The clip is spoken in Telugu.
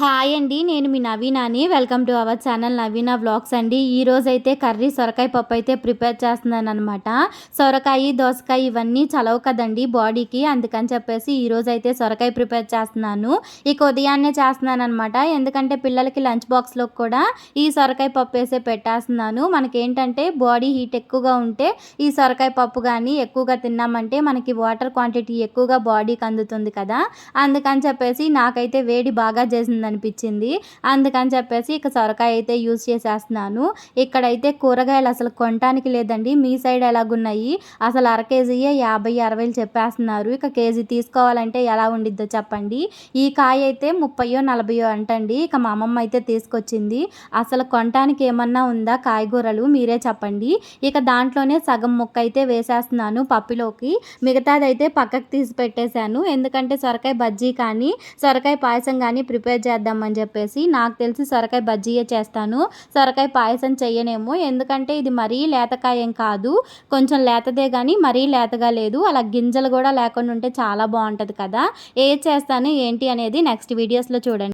హాయ్ అండి నేను మీ నవీనాని. Welcome to our channel Naveena blogs అండి. ఈ రోజైతే అయితే కర్రీ సొరకాయ పప్పు అయితే ప్రిపేర్ చేస్తున్నాను అనమాట సొరకాయ దోసకాయ ఇవన్నీ చలవు కదండి బాడీకి. అందుకని చెప్పేసి ఈ రోజైతే అయితే సొరకాయ ప్రిపేర్ చేస్తున్నాను. ఇక ఉదయాన్నే చేస్తున్నాను అనమాట ఎందుకంటే పిల్లలకి లంచ్ బాక్స్లో కూడా ఈ సొరకాయ పప్పు వేసే పెట్టేస్తున్నాను. మనకేంటంటే బాడీ హీట్ ఎక్కువగా ఉంటే ఈ సొరకాయ పప్పు కానీ ఎక్కువగా తిన్నామంటే మనకి వాటర్ క్వాంటిటీ ఎక్కువగా బాడీకి అందుతుంది కదా. అందుకని చెప్పేసి నాకైతే వేడి బాగా చేసింది అనిపించింది. అందుకని చెప్పేసి ఇక సొరకాయ అయితే యూజ్ చేసేస్తున్నాను. ఇక్కడైతే కూరగాయలు అసలు కొనటానికి లేదండి. మీ సైడ్ ఎలాగున్నాయి? అసలు అర కేజీయే యాభై అరవైలు చెప్పేస్తున్నారు. ఇక కేజీ తీసుకోవాలంటే ఎలా ఉండిద్దో చెప్పండి. ఈ కాయ అయితే ముప్పయో నలభయో అంటండి. ఇక మా అమ్మమ్మ అయితే తీసుకొచ్చింది. అసలు కొనటానికి ఏమన్నా ఉందా? కాయగూరలు మీరే చెప్పండి. ఇక దాంట్లోనే సగం ముక్క అయితే వేసేస్తున్నాను పప్పులోకి. మిగతాదైతే పక్కకు తీసి పెట్టేశాను. ఎందుకంటే సొరకాయ బజ్జీ కానీ సొరకాయ పాయసం కానీ ప్రిపేర్ చేద్దాం చేద్దామని చెప్పేసి నాకు తెలిసి సొరకాయ బజ్జీయే చేస్తాను. సొరకాయ పాయసం చేయనేమో ఎందుకంటే ఇది మరీ లేతకాయం కాదు. కొంచెం లేతదే కానీ మరీ లేతగా లేదు. అలా గింజలు కూడా లేకుండా ఉంటే చాలా బాగుంటుంది కదా. ఏ చేస్తాను ఏంటి అనేది నెక్స్ట్ వీడియోస్లో చూడండి.